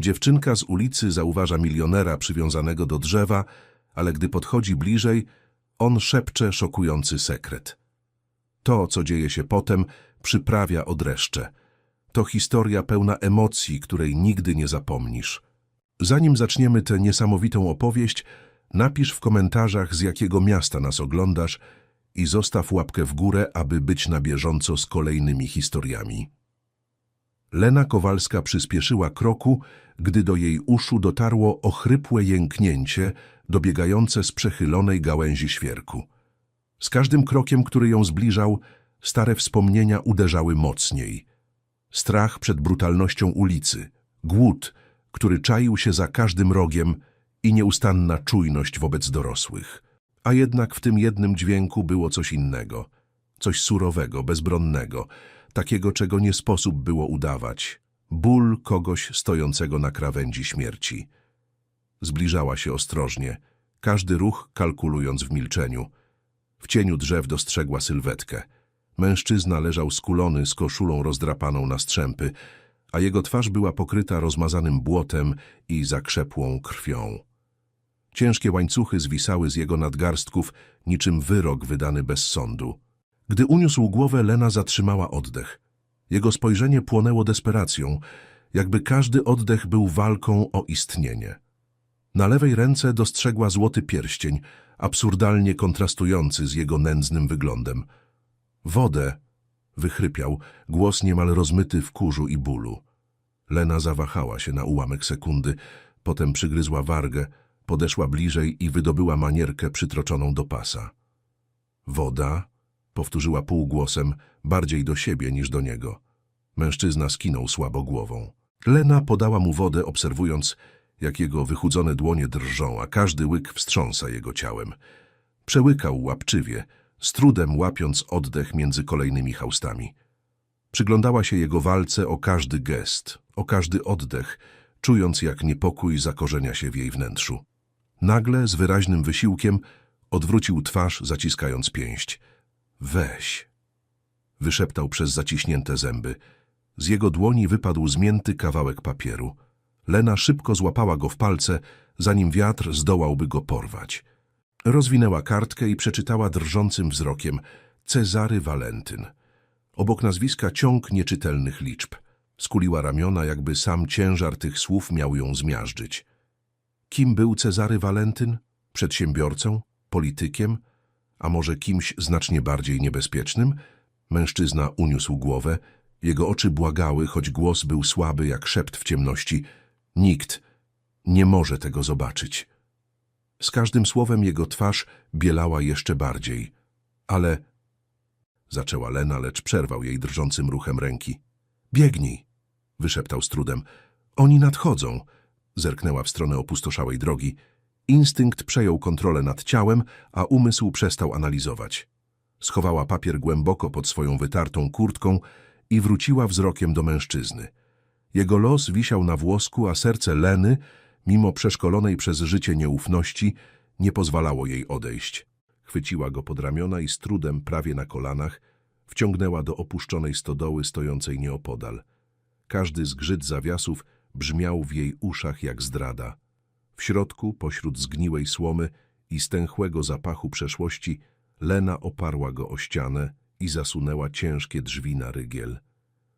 Dziewczynka z ulicy zauważa milionera przywiązanego do drzewa, ale gdy podchodzi bliżej, on szepcze szokujący sekret. To, co dzieje się potem, przyprawia odreszcze. To historia pełna emocji, której nigdy nie zapomnisz. Zanim zaczniemy tę niesamowitą opowieść, napisz w komentarzach, z jakiego miasta nas oglądasz i zostaw łapkę w górę, aby być na bieżąco z kolejnymi historiami. Lena Kowalska przyspieszyła kroku, gdy do jej uszu dotarło ochrypłe jęknięcie dobiegające z przechylonej gałęzi świerku. Z każdym krokiem, który ją zbliżał, stare wspomnienia uderzały mocniej. Strach przed brutalnością ulicy, głód, który czaił się za każdym rogiem i nieustanna czujność wobec dorosłych. A jednak w tym jednym dźwięku było coś innego, coś surowego, bezbronnego, takiego, czego nie sposób było udawać. Ból kogoś stojącego na krawędzi śmierci. Zbliżała się ostrożnie, każdy ruch kalkulując w milczeniu. W cieniu drzew dostrzegła sylwetkę. Mężczyzna leżał skulony z koszulą rozdrapaną na strzępy, a jego twarz była pokryta rozmazanym błotem i zakrzepłą krwią. Ciężkie łańcuchy zwisały z jego nadgarstków, niczym wyrok wydany bez sądu. Gdy uniósł głowę, Lena zatrzymała oddech. Jego spojrzenie płonęło desperacją, jakby każdy oddech był walką o istnienie. Na lewej ręce dostrzegła złoty pierścień, absurdalnie kontrastujący z jego nędznym wyglądem. Wodę, wychrypiał, głos niemal rozmyty w kurzu i bólu. Lena zawahała się na ułamek sekundy, potem przygryzła wargę, podeszła bliżej i wydobyła manierkę przytroczoną do pasa. Woda, powtórzyła półgłosem, bardziej do siebie niż do niego. Mężczyzna skinął słabo głową. Lena podała mu wodę, obserwując, jak jego wychudzone dłonie drżą, a każdy łyk wstrząsa jego ciałem. Przełykał łapczywie, z trudem łapiąc oddech między kolejnymi haustami. Przyglądała się jego walce o każdy gest, o każdy oddech, czując jak niepokój zakorzenia się w jej wnętrzu. Nagle, z wyraźnym wysiłkiem, odwrócił twarz, zaciskając pięść. Weź, wyszeptał przez zaciśnięte zęby. Z jego dłoni wypadł zmięty kawałek papieru. Lena szybko złapała go w palce, zanim wiatr zdołałby go porwać. Rozwinęła kartkę i przeczytała drżącym wzrokiem Cezary Walentyn. Obok nazwiska ciąg nieczytelnych liczb. Skuliła ramiona, jakby sam ciężar tych słów miał ją zmiażdżyć. Kim był Cezary Walentyn? Przedsiębiorcą? Politykiem? A może kimś znacznie bardziej niebezpiecznym? Mężczyzna uniósł głowę. Jego oczy błagały, choć głos był słaby jak szept w ciemności. Nikt nie może tego zobaczyć. Z każdym słowem jego twarz bielała jeszcze bardziej. Ale... Zaczęła Lena, lecz przerwał jej drżącym ruchem ręki. Biegnij, wyszeptał z trudem. Oni nadchodzą. Zerknęła w stronę opustoszałej drogi. Instynkt przejął kontrolę nad ciałem, a umysł przestał analizować. Schowała papier głęboko pod swoją wytartą kurtką i wróciła wzrokiem do mężczyzny. Jego los wisiał na włosku, a serce Leny, mimo przeszkolonej przez życie nieufności, nie pozwalało jej odejść. Chwyciła go pod ramiona i z trudem, prawie na kolanach, wciągnęła do opuszczonej stodoły stojącej nieopodal. Każdy zgrzyt zawiasów brzmiał w jej uszach jak zdrada. W środku, pośród zgniłej słomy i stęchłego zapachu przeszłości, Lena oparła go o ścianę i zasunęła ciężkie drzwi na rygiel.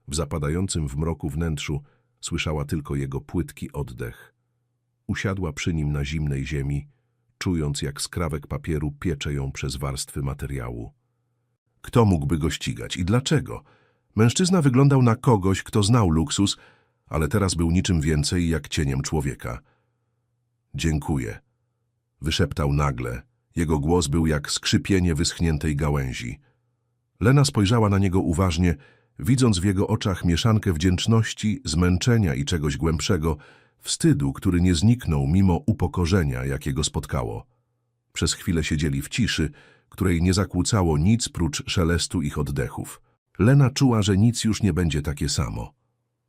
W zapadającym w mroku wnętrzu słyszała tylko jego płytki oddech. Usiadła przy nim na zimnej ziemi, czując jak skrawek papieru piecze ją przez warstwy materiału. Kto mógłby go ścigać i dlaczego? Mężczyzna wyglądał na kogoś, kto znał luksus, ale teraz był niczym więcej jak cieniem człowieka. Dziękuję, wyszeptał nagle. Jego głos był jak skrzypienie wyschniętej gałęzi. Lena spojrzała na niego uważnie, widząc w jego oczach mieszankę wdzięczności, zmęczenia i czegoś głębszego, wstydu, który nie zniknął mimo upokorzenia, jakiego spotkało. Przez chwilę siedzieli w ciszy, której nie zakłócało nic prócz szelestu ich oddechów. Lena czuła, że nic już nie będzie takie samo.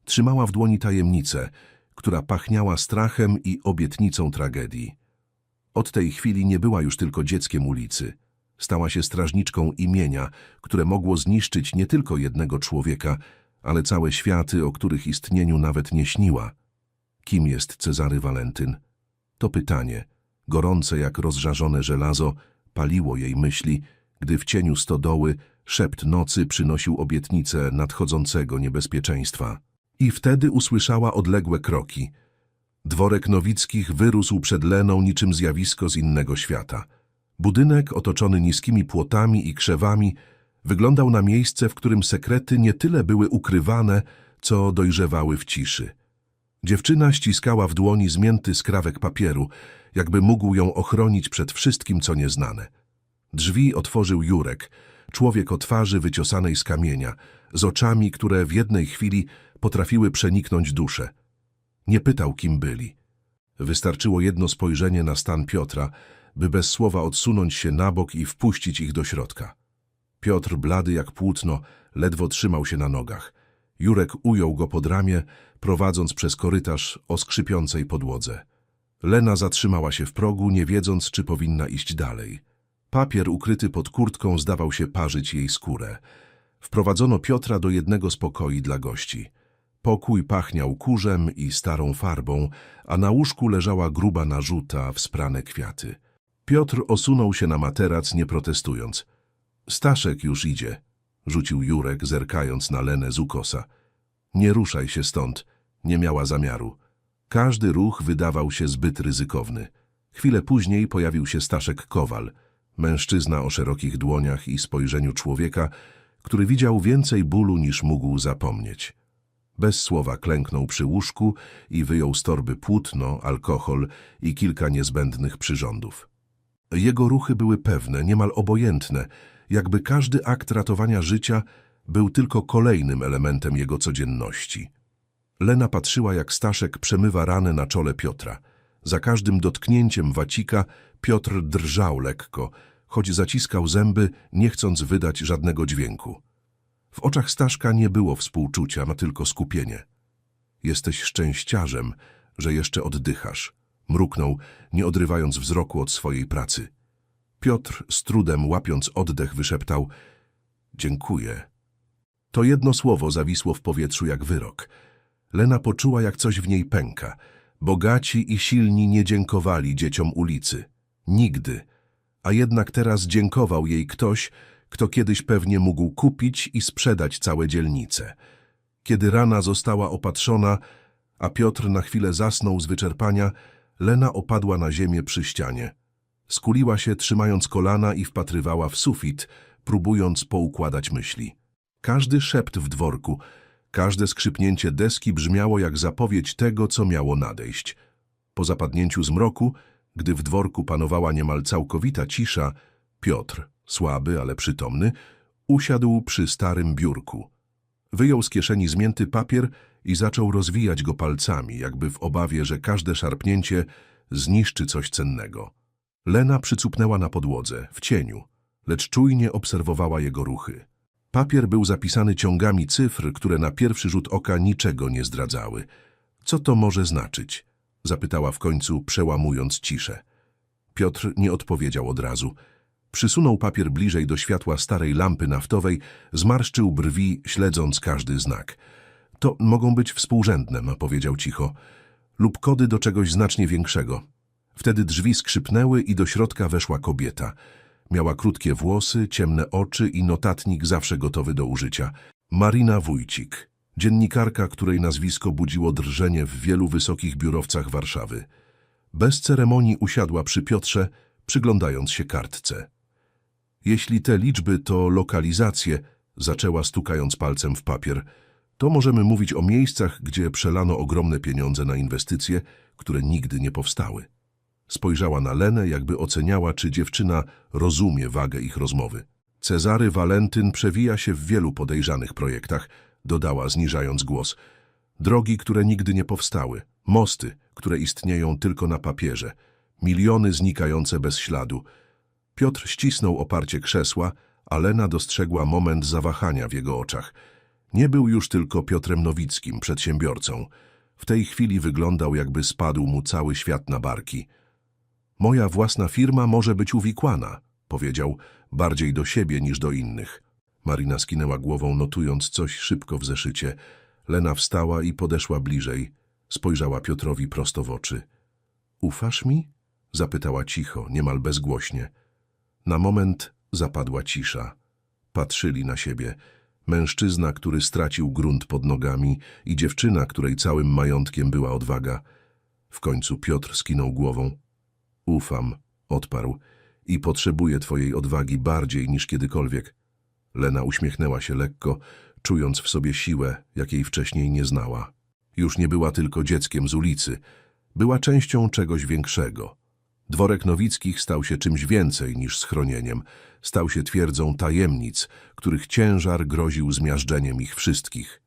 Trzymała w dłoni tajemnicę, która pachniała strachem i obietnicą tragedii. Od tej chwili nie była już tylko dzieckiem ulicy. Stała się strażniczką imienia, które mogło zniszczyć nie tylko jednego człowieka, ale całe światy, o których istnieniu nawet nie śniła. Kim jest Cezary Walentyn? To pytanie, gorące jak rozżarzone żelazo, paliło jej myśli, gdy w cieniu stodoły szept nocy przynosił obietnicę nadchodzącego niebezpieczeństwa. I wtedy usłyszała odległe kroki. Dworek Nowickich wyrósł przed Leną niczym zjawisko z innego świata. Budynek, otoczony niskimi płotami i krzewami, wyglądał na miejsce, w którym sekrety nie tyle były ukrywane, co dojrzewały w ciszy. Dziewczyna ściskała w dłoni zmięty skrawek papieru, jakby mógł ją ochronić przed wszystkim, co nieznane. Drzwi otworzył Jurek, człowiek o twarzy wyciosanej z kamienia, z oczami, które w jednej chwili potrafiły przeniknąć duszę. Nie pytał, kim byli. Wystarczyło jedno spojrzenie na stan Piotra, by bez słowa odsunąć się na bok i wpuścić ich do środka. Piotr, blady jak płótno, ledwo trzymał się na nogach. Jurek ujął go pod ramię, prowadząc przez korytarz o skrzypiącej podłodze. Lena zatrzymała się w progu, nie wiedząc, czy powinna iść dalej. Papier ukryty pod kurtką zdawał się parzyć jej skórę. Wprowadzono Piotra do jednego z pokoi dla gości. Pokój pachniał kurzem i starą farbą, a na łóżku leżała gruba narzuta w sprane kwiaty. Piotr osunął się na materac, nie protestując. Staszek już idzie, rzucił Jurek, zerkając na Lenę z ukosa. Nie ruszaj się stąd, nie miała zamiaru. Każdy ruch wydawał się zbyt ryzykowny. Chwilę później pojawił się Staszek Kowal, mężczyzna o szerokich dłoniach i spojrzeniu człowieka, który widział więcej bólu niż mógł zapomnieć. Bez słowa klęknął przy łóżku i wyjął z torby płótno, alkohol i kilka niezbędnych przyrządów. Jego ruchy były pewne, niemal obojętne, jakby każdy akt ratowania życia był tylko kolejnym elementem jego codzienności. Lena patrzyła, jak Staszek przemywa ranę na czole Piotra. Za każdym dotknięciem wacika Piotr drżał lekko, choć zaciskał zęby, nie chcąc wydać żadnego dźwięku. W oczach Staszka nie było współczucia, ma tylko skupienie. Jesteś szczęściarzem, że jeszcze oddychasz. Mruknął, nie odrywając wzroku od swojej pracy. Piotr, z trudem łapiąc oddech, wyszeptał Dziękuję. To jedno słowo zawisło w powietrzu jak wyrok. Lena poczuła, jak coś w niej pęka. Bogaci i silni nie dziękowali dzieciom ulicy. Nigdy. A jednak teraz dziękował jej ktoś, kto kiedyś pewnie mógł kupić i sprzedać całe dzielnice. Kiedy rana została opatrzona, a Piotr na chwilę zasnął z wyczerpania, Lena opadła na ziemię przy ścianie. Skuliła się, trzymając kolana i wpatrywała w sufit, próbując poukładać myśli. Każdy szept w dworku, każde skrzypnięcie deski brzmiało jak zapowiedź tego, co miało nadejść. Po zapadnięciu zmroku, gdy w dworku panowała niemal całkowita cisza, Piotr, słaby, ale przytomny, usiadł przy starym biurku. Wyjął z kieszeni zmięty papier i zaczął rozwijać go palcami, jakby w obawie, że każde szarpnięcie zniszczy coś cennego. Lena przycupnęła na podłodze, w cieniu, lecz czujnie obserwowała jego ruchy. Papier był zapisany ciągami cyfr, które na pierwszy rzut oka niczego nie zdradzały. Co to może znaczyć? Zapytała w końcu, przełamując ciszę. Piotr nie odpowiedział od razu. Przysunął papier bliżej do światła starej lampy naftowej, zmarszczył brwi, śledząc każdy znak. To mogą być współrzędne, powiedział cicho, lub kody do czegoś znacznie większego. Wtedy drzwi skrzypnęły i do środka weszła kobieta. Miała krótkie włosy, ciemne oczy i notatnik zawsze gotowy do użycia. Marina Wójcik, dziennikarka, której nazwisko budziło drżenie w wielu wysokich biurowcach Warszawy. Bez ceremonii usiadła przy Piotrze, przyglądając się kartce. Jeśli te liczby to lokalizacje, zaczęła stukając palcem w papier, to możemy mówić o miejscach, gdzie przelano ogromne pieniądze na inwestycje, które nigdy nie powstały. Spojrzała na Lenę, jakby oceniała, czy dziewczyna rozumie wagę ich rozmowy. Cezary Walentyn przewija się w wielu podejrzanych projektach, dodała, zniżając głos. Drogi, które nigdy nie powstały, mosty, które istnieją tylko na papierze, miliony znikające bez śladu. Piotr ścisnął oparcie krzesła, a Lena dostrzegła moment zawahania w jego oczach. Nie był już tylko Piotrem Nowickim, przedsiębiorcą. W tej chwili wyglądał, jakby spadł mu cały świat na barki. Moja własna firma może być uwikłana, powiedział, bardziej do siebie niż do innych. Marina skinęła głową, notując coś szybko w zeszycie. Lena wstała i podeszła bliżej. Spojrzała Piotrowi prosto w oczy. Ufasz mi? Zapytała cicho, niemal bezgłośnie. Na moment zapadła cisza. Patrzyli na siebie. Mężczyzna, który stracił grunt pod nogami i dziewczyna, której całym majątkiem była odwaga. W końcu Piotr skinął głową. Ufam, odparł, i potrzebuję twojej odwagi bardziej niż kiedykolwiek. Lena uśmiechnęła się lekko, czując w sobie siłę, jakiej wcześniej nie znała. Już nie była tylko dzieckiem z ulicy, była częścią czegoś większego. Dworek Nowickich stał się czymś więcej niż schronieniem. Stał się twierdzą tajemnic, których ciężar groził zmiażdżeniem ich wszystkich.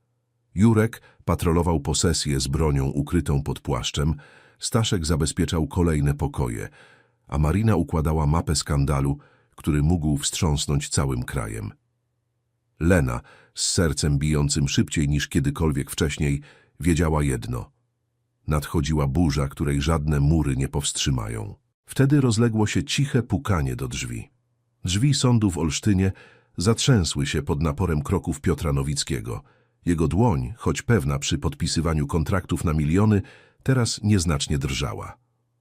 Jurek patrolował posesję z bronią ukrytą pod płaszczem, Staszek zabezpieczał kolejne pokoje, a Marina układała mapę skandalu, który mógł wstrząsnąć całym krajem. Lena, z sercem bijącym szybciej niż kiedykolwiek wcześniej, wiedziała jedno. Nadchodziła burza, której żadne mury nie powstrzymają. Wtedy rozległo się ciche pukanie do drzwi. Drzwi sądu w Olsztynie zatrzęsły się pod naporem kroków Piotra Nowickiego. Jego dłoń, choć pewna przy podpisywaniu kontraktów na miliony, teraz nieznacznie drżała.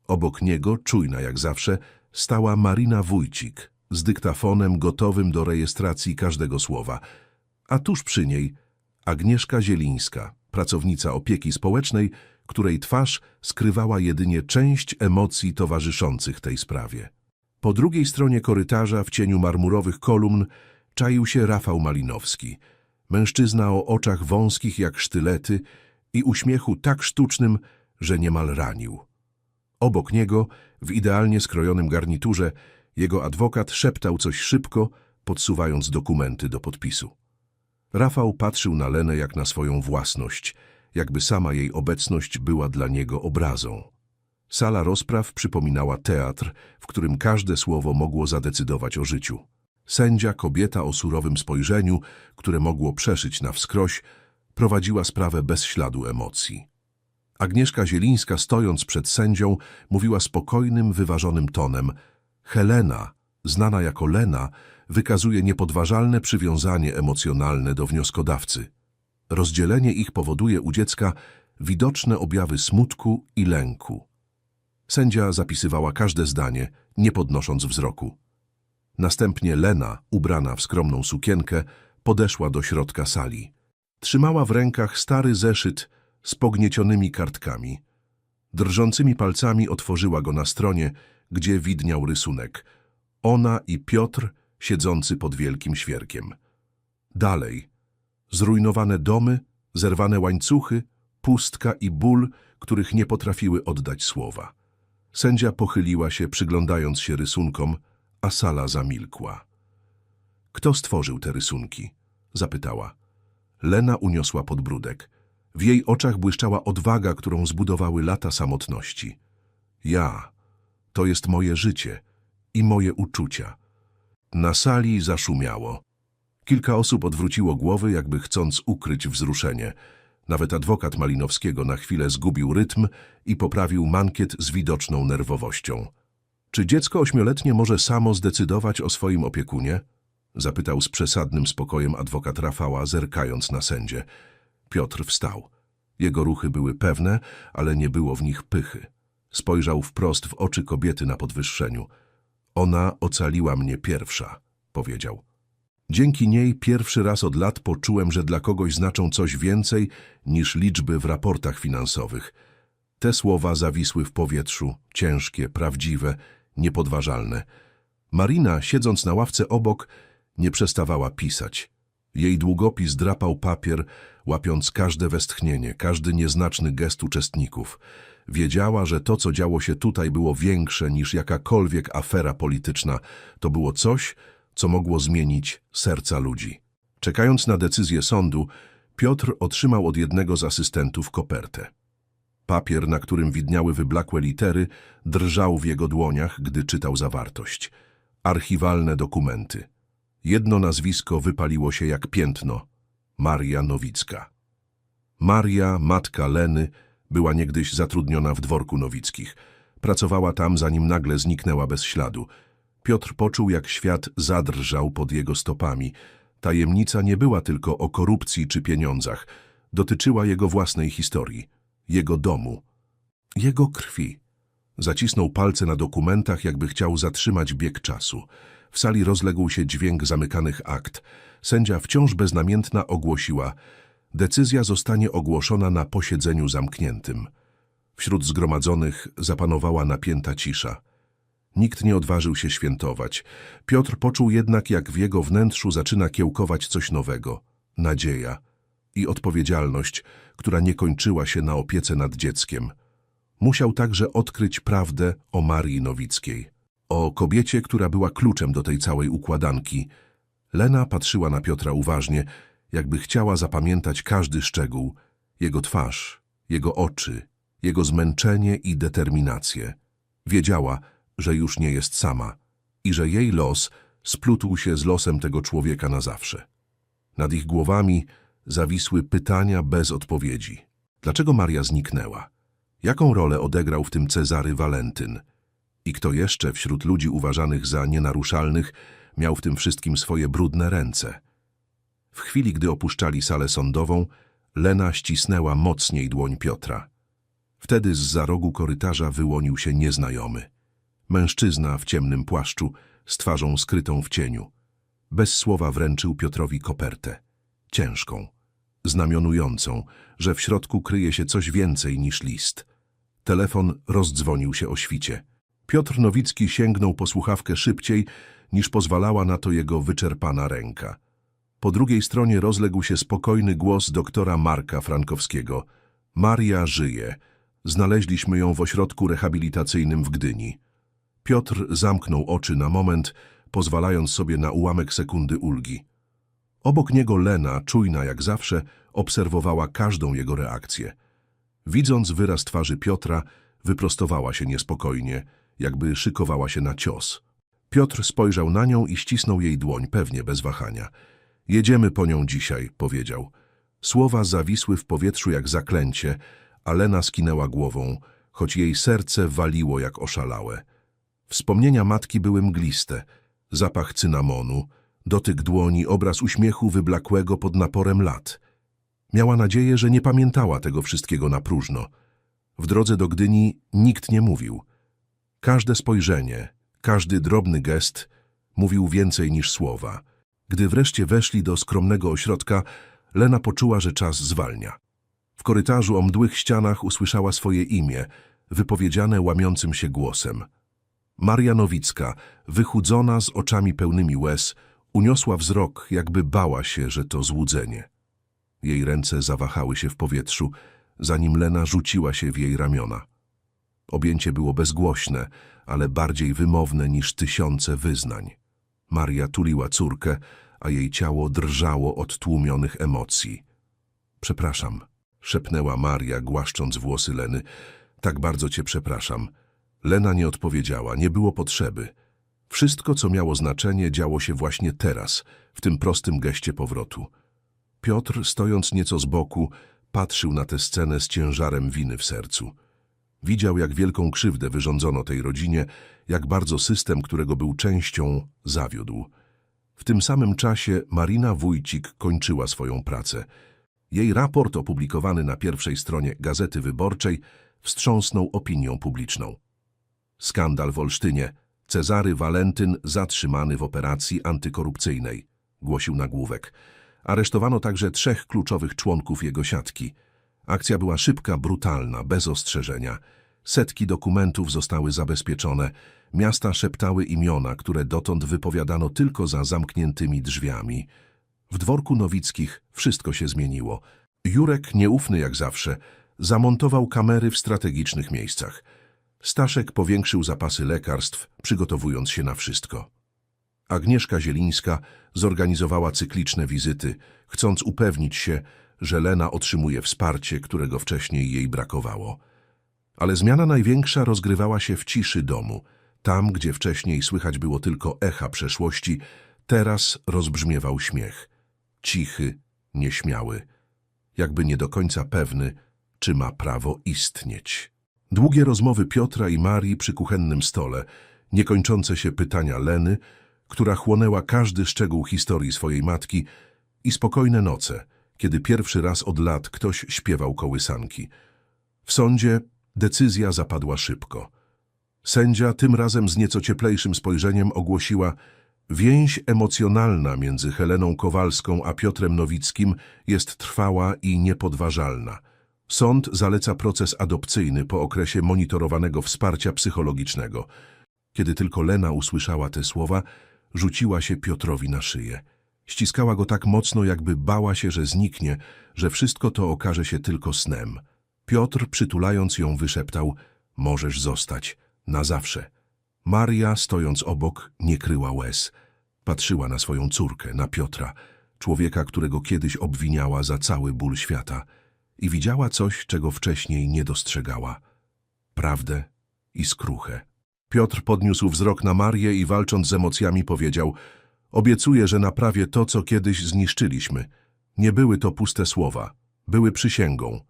Obok niego, czujna jak zawsze, stała Marina Wójcik z dyktafonem gotowym do rejestracji każdego słowa, a tuż przy niej Agnieszka Zielińska, pracownica opieki społecznej, której twarz skrywała jedynie część emocji towarzyszących tej sprawie. Po drugiej stronie korytarza, w cieniu marmurowych kolumn, czaił się Rafał Malinowski, mężczyzna o oczach wąskich jak sztylety i uśmiechu tak sztucznym, że niemal ranił. Obok niego, w idealnie skrojonym garniturze, jego adwokat szeptał coś szybko, podsuwając dokumenty do podpisu. Rafał patrzył na Lenę jak na swoją własność, jakby sama jej obecność była dla niego obrazą. Sala rozpraw przypominała teatr, w którym każde słowo mogło zadecydować o życiu. Sędzia, kobieta o surowym spojrzeniu, które mogło przeszyć na wskroś, prowadziła sprawę bez śladu emocji. Agnieszka Zielińska, stojąc przed sędzią, mówiła spokojnym, wyważonym tonem. Helena, znana jako Lena, wykazuje niepodważalne przywiązanie emocjonalne do wnioskodawcy. Rozdzielenie ich powoduje u dziecka widoczne objawy smutku i lęku. Sędzia zapisywała każde zdanie, nie podnosząc wzroku. Następnie Lena, ubrana w skromną sukienkę, podeszła do środka sali. Trzymała w rękach stary zeszyt z pogniecionymi kartkami. Drżącymi palcami otworzyła go na stronie, gdzie widniał rysunek. Ona i Piotr siedzący pod wielkim świerkiem. Dalej. Zrujnowane domy, zerwane łańcuchy, pustka i ból, których nie potrafiły oddać słowa. Sędzia pochyliła się, przyglądając się rysunkom, a sala zamilkła. Kto stworzył te rysunki? Zapytała. Lena uniosła podbródek. W jej oczach błyszczała odwaga, którą zbudowały lata samotności. Ja. To jest moje życie i moje uczucia. Na sali zaszumiało. Kilka osób odwróciło głowy, jakby chcąc ukryć wzruszenie. Nawet adwokat Malinowskiego na chwilę zgubił rytm i poprawił mankiet z widoczną nerwowością. Czy dziecko ośmioletnie może samo zdecydować o swoim opiekunie? Zapytał z przesadnym spokojem adwokat Rafała, zerkając na sędzie. Piotr wstał. Jego ruchy były pewne, ale nie było w nich pychy. Spojrzał wprost w oczy kobiety na podwyższeniu. Ona ocaliła mnie pierwsza, powiedział. Dzięki niej pierwszy raz od lat poczułem, że dla kogoś znaczą coś więcej niż liczby w raportach finansowych. Te słowa zawisły w powietrzu, ciężkie, prawdziwe, niepodważalne. Marina, siedząc na ławce obok, nie przestawała pisać. Jej długopis drapał papier, łapiąc każde westchnienie, każdy nieznaczny gest uczestników. Wiedziała, że to, co działo się tutaj, było większe niż jakakolwiek afera polityczna. To było coś, co mogło zmienić serca ludzi. Czekając na decyzję sądu, Piotr otrzymał od jednego z asystentów kopertę. Papier, na którym widniały wyblakłe litery, drżał w jego dłoniach, gdy czytał zawartość. Archiwalne dokumenty. Jedno nazwisko wypaliło się jak piętno. Maria Nowicka. Maria, matka Leny, była niegdyś zatrudniona w dworku Nowickich. Pracowała tam, zanim nagle zniknęła bez śladu. Piotr poczuł, jak świat zadrżał pod jego stopami. Tajemnica nie była tylko o korupcji czy pieniądzach. Dotyczyła jego własnej historii. jego domu, jego krwi. Zacisnął palce na dokumentach, jakby chciał zatrzymać bieg czasu. W sali rozległ się dźwięk zamykanych akt. Sędzia wciąż beznamiętna ogłosiła Decyzja zostanie ogłoszona na posiedzeniu zamkniętym. Wśród zgromadzonych zapanowała napięta cisza. Nikt nie odważył się świętować. Piotr poczuł jednak, jak w jego wnętrzu zaczyna kiełkować coś nowego. Nadzieja i odpowiedzialność, która nie kończyła się na opiece nad dzieckiem. Musiał także odkryć prawdę o Marii Nowickiej. O kobiecie, która była kluczem do tej całej układanki. Lena patrzyła na Piotra uważnie, jakby chciała zapamiętać każdy szczegół. Jego twarz, jego oczy, jego zmęczenie i determinację. Wiedziała, że już nie jest sama i że jej los splótł się z losem tego człowieka na zawsze. Nad ich głowami zawisły pytania bez odpowiedzi. Dlaczego Maria zniknęła? Jaką rolę odegrał w tym Cezary Walentyn? I kto jeszcze wśród ludzi uważanych za nienaruszalnych miał w tym wszystkim swoje brudne ręce? W chwili, gdy opuszczali salę sądową, Lena ścisnęła mocniej dłoń Piotra. Wtedy z za rogu korytarza wyłonił się nieznajomy. Mężczyzna w ciemnym płaszczu, z twarzą skrytą w cieniu. Bez słowa wręczył Piotrowi kopertę. Ciężką, znamionującą, że w środku kryje się coś więcej niż list. Telefon rozdzwonił się o świcie. Piotr Nowicki sięgnął po słuchawkę szybciej, niż pozwalała na to jego wyczerpana ręka. Po drugiej stronie rozległ się spokojny głos doktora Marka Frankowskiego. Maria żyje. Znaleźliśmy ją w ośrodku rehabilitacyjnym w Gdyni. Piotr zamknął oczy na moment, pozwalając sobie na ułamek sekundy ulgi. Obok niego Lena, czujna jak zawsze, obserwowała każdą jego reakcję. Widząc wyraz twarzy Piotra, wyprostowała się niespokojnie, jakby szykowała się na cios. Piotr spojrzał na nią i ścisnął jej dłoń, pewnie bez wahania. Jedziemy po nią dzisiaj, powiedział. Słowa zawisły w powietrzu jak zaklęcie, a Lena skinęła głową, choć jej serce waliło jak oszalałe. Wspomnienia matki były mgliste. Zapach cynamonu, dotyk dłoni, obraz uśmiechu wyblakłego pod naporem lat. Miała nadzieję, że nie pamiętała tego wszystkiego na próżno. W drodze do Gdyni nikt nie mówił. Każde spojrzenie, każdy drobny gest mówił więcej niż słowa. Gdy wreszcie weszli do skromnego ośrodka, Lena poczuła, że czas zwalnia. W korytarzu o mdłych ścianach usłyszała swoje imię, wypowiedziane łamiącym się głosem. Maria Nowicka, wychudzona z oczami pełnymi łez, uniosła wzrok, jakby bała się, że to złudzenie. Jej ręce zawahały się w powietrzu, zanim Lena rzuciła się w jej ramiona. Objęcie było bezgłośne, ale bardziej wymowne niż tysiące wyznań. Maria tuliła córkę, a jej ciało drżało od tłumionych emocji. Przepraszam, szepnęła Maria, głaszcząc włosy Leny. Tak bardzo cię przepraszam. Lena nie odpowiedziała, nie było potrzeby. Wszystko, co miało znaczenie, działo się właśnie teraz, w tym prostym geście powrotu. Piotr, stojąc nieco z boku, patrzył na tę scenę z ciężarem winy w sercu. Widział, jak wielką krzywdę wyrządzono tej rodzinie, jak bardzo system, którego był częścią, zawiódł. W tym samym czasie Marina Wójcik kończyła swoją pracę. Jej raport opublikowany na pierwszej stronie Gazety Wyborczej wstrząsnął opinią publiczną. Skandal w Olsztynie. Cezary Walentyn zatrzymany w operacji antykorupcyjnej, głosił nagłówek. Aresztowano także trzech kluczowych członków jego siatki. Akcja była szybka, brutalna, bez ostrzeżenia. Setki dokumentów zostały zabezpieczone. Miasta szeptały imiona, które dotąd wypowiadano tylko za zamkniętymi drzwiami. W dworku Nowickich wszystko się zmieniło. Jurek, nieufny jak zawsze, zamontował kamery w strategicznych miejscach. Staszek powiększył zapasy lekarstw, przygotowując się na wszystko. Agnieszka Zielińska zorganizowała cykliczne wizyty, chcąc upewnić się, że Lena otrzymuje wsparcie, którego wcześniej jej brakowało. Ale zmiana największa rozgrywała się w ciszy domu. Tam, gdzie wcześniej słychać było tylko echa przeszłości, teraz rozbrzmiewał śmiech. Cichy, nieśmiały, jakby nie do końca pewny, czy ma prawo istnieć. Długie rozmowy Piotra i Marii przy kuchennym stole, niekończące się pytania Leny, która chłonęła każdy szczegół historii swojej matki i spokojne noce, kiedy pierwszy raz od lat ktoś śpiewał kołysanki. W sądzie decyzja zapadła szybko. Sędzia tym razem z nieco cieplejszym spojrzeniem ogłosiła Więź emocjonalna między Heleną Kowalską a Piotrem Nowickim jest trwała i niepodważalna. Sąd zaleca proces adopcyjny po okresie monitorowanego wsparcia psychologicznego. Kiedy tylko Lena usłyszała te słowa, rzuciła się Piotrowi na szyję. Ściskała go tak mocno, jakby bała się, że zniknie, że wszystko to okaże się tylko snem. Piotr, przytulając ją, wyszeptał – możesz zostać, na zawsze. Maria, stojąc obok, nie kryła łez. Patrzyła na swoją córkę, na Piotra, człowieka, którego kiedyś obwiniała za cały ból świata i widziała coś, czego wcześniej nie dostrzegała. Prawdę i skruchę. Piotr podniósł wzrok na Marię i walcząc z emocjami powiedział Obiecuję, że naprawię to, co kiedyś zniszczyliśmy. Nie były to puste słowa. Były przysięgą.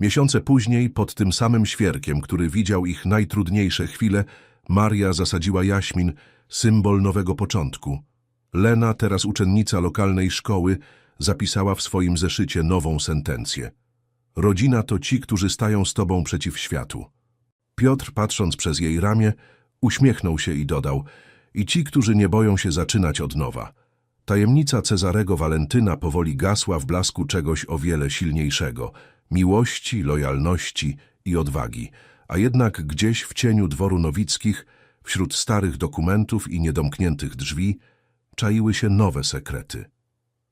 Miesiące później, pod tym samym świerkiem, który widział ich najtrudniejsze chwile, Maria zasadziła jaśmin, symbol nowego początku. Lena, teraz uczennica lokalnej szkoły, zapisała w swoim zeszycie nową sentencję. Rodzina to ci, którzy stają z tobą przeciw światu. Piotr, patrząc przez jej ramię, uśmiechnął się i dodał i ci, którzy nie boją się zaczynać od nowa. Tajemnica Cezarego Walentyna powoli gasła w blasku czegoś o wiele silniejszego miłości, lojalności i odwagi, a jednak gdzieś w cieniu dworu nowickich, wśród starych dokumentów i niedomkniętych drzwi, czaiły się nowe sekrety.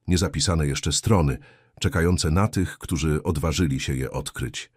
Niezapisane jeszcze strony, czekające na tych, którzy odważyli się je odkryć.